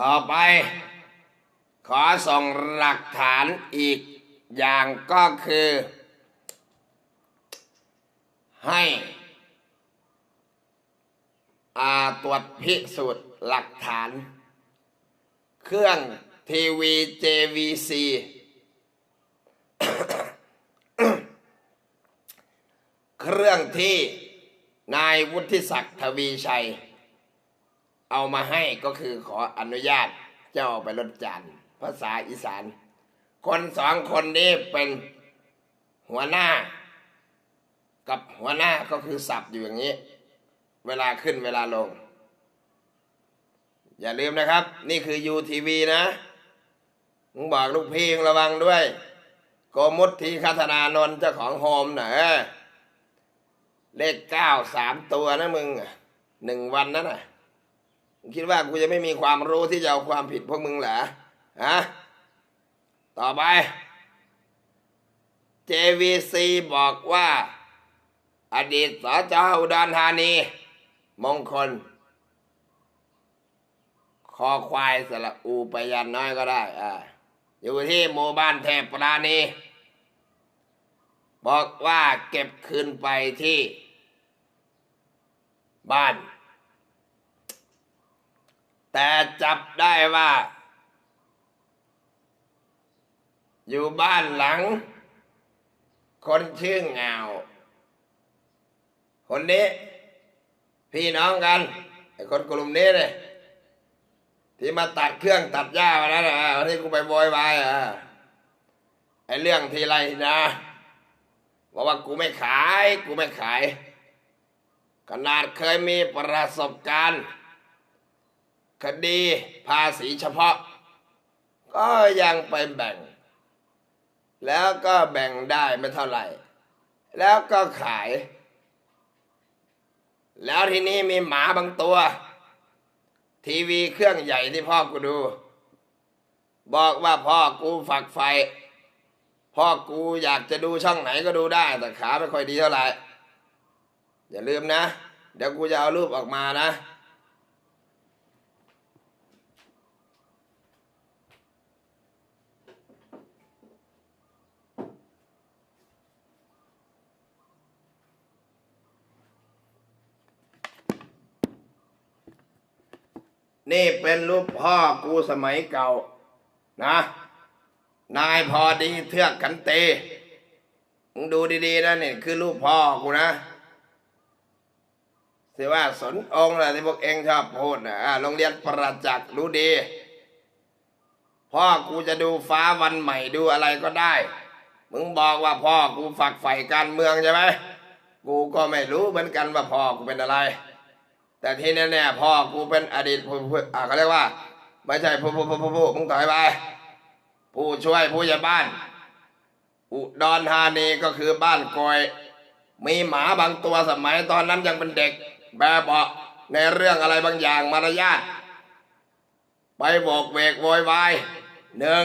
ต่อไป ขอส่งหลักฐานอีกอย่างก็คือ ให้อาตรวจพิสูจน์หลักฐาน เครื่องทีวี JVC เครื่องที่นายวุฒิศักดิ์ทวีชัย เอามาให้ก็คือขออนุญาตเจ้าไปรถจานภาษาอีสาน คนสองคนนี้เป็นหัวหน้า กับหัวหน้าก็คือสับอยู่อย่างนี้ เวลาขึ้นเวลาลง อย่าลืมนะครับ นี่คือ UTV นะมึงบอกลูกพี่ระวังด้วยโกมุตทีคัฒนานนท์เจ้าของโฮมนะเออเลขเก้าสามตัวนะมึงหนึ่งวันนั้นน่ะ คิดว่ากูจะไม่มีความรู้ที่จะเอาความผิดพวกมึงเหรอฮะต่อไป JVC บอกว่า อดีตสจอุดรธานี มงคล คอควายสระอูไปยันน้อยก็ได้อ่าอยู่ที่หมู่บ้านเทพปราณี บอกว่าเก็บคืนไปที่ บ้าน แต่จับได้ว่า อยู่บ้านหลัง คนชื่อเงาคนนี้ พี่น้องกันไอ้คนกลุ่มนี้เลยที่มาตัดเครื่องตัดหญ้ามาแล้วนะวันนี้กูไปโวยวายอะไอ้เรื่องทีไรนะบอกว่ากูไม่ขาย กูไม่ขาย ขนาดเคยมีประสบการณ์ คดีภาษีเฉพาะ ก็ยังไปแบ่ง แล้วก็แบ่งได้ไม่เท่าไหร่ แล้วก็ขาย แล้วทีนี้มีหมาบางตัว ทีวีเครื่องใหญ่ที่พ่อกูดู บอกว่าพ่อกูฝักไฟ พ่อกูอยากจะดูช่องไหนก็ดูได้ แต่ขาไม่ค่อยดีเท่าไหร่ อย่าลืมนะ เดี๋ยวกูจะเอารูปออกมานะ นี่เป็นรูปพ่อกูสมัยเก่านะ นายพอดีเทือกขันเตมึงดูดีๆนะนี่คือรูปพ่อกูนะสิว่าสนองค์อะไรที่พวกเองชอบพูดนะโรงเรียนประจักษ์รู้ดี พ่อกูจะดูฟ้าวันใหม่ดูอะไรก็ได้ มึงบอกว่าพ่อกูฝักใฝ่การเมืองใช่ไหม กูก็ไม่รู้เหมือนกันว่าพ่อกูเป็นอะไร แต่ที่แน่ๆพ่อกูเป็นอดีตผู้ผู้อ่าเขาเรียกว่า ไม่ใช่ผู้ผู้ผู้ผู้ผู้มึงต่อยไปผู้ช่วยผู้ใหญ่บ้าน อุดรธานีก็คือบ้านกอย มีหมาบางตัวสมัยตอนนั้นยังเป็นเด็ก แบบเบาในเรื่องอะไรบางอย่างมารยาทไปโบกเวกโวยวายหนึ่ง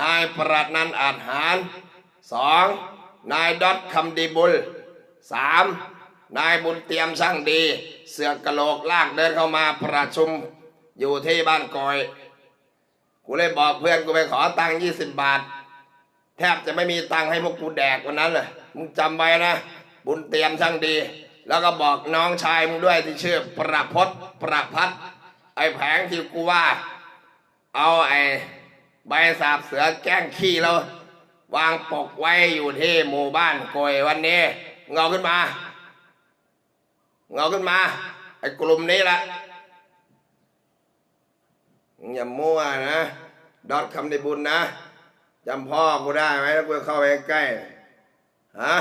นายประนันอาจหารสองนายดอทคำดีบุญสาม นายบุญเตรียมช่างดี เสือกกะโหลกลากเดินเข้ามาประชุมอยู่ที่บ้านกอย กูเลยบอกเพื่อนกูไปขอตังค์ยี่สิบบาท แทบจะไม่มีตังค์ให้พวกกูแดกวันนั้นเลยมึงจำไว้นะ บุญเตรียมช่างดี แล้วก็บอกน้องชายมึงด้วยที่ชื่อประพศประพัฒไอ้แผงที่กูว่า เอาไอ้ใบสาบเสือแกล้งขี้แล้ว วางปกไว้อยู่ที่หมู่บ้านโกยวันนี้เงาขึ้นมา เงาขึ้นมา ไอ้กลุ่มนี้ละอย่ามั่วนะดอทคำในบุญนะจำพ่อกูได้ไหมแล้วกูเข้าไปใกล้ฮะ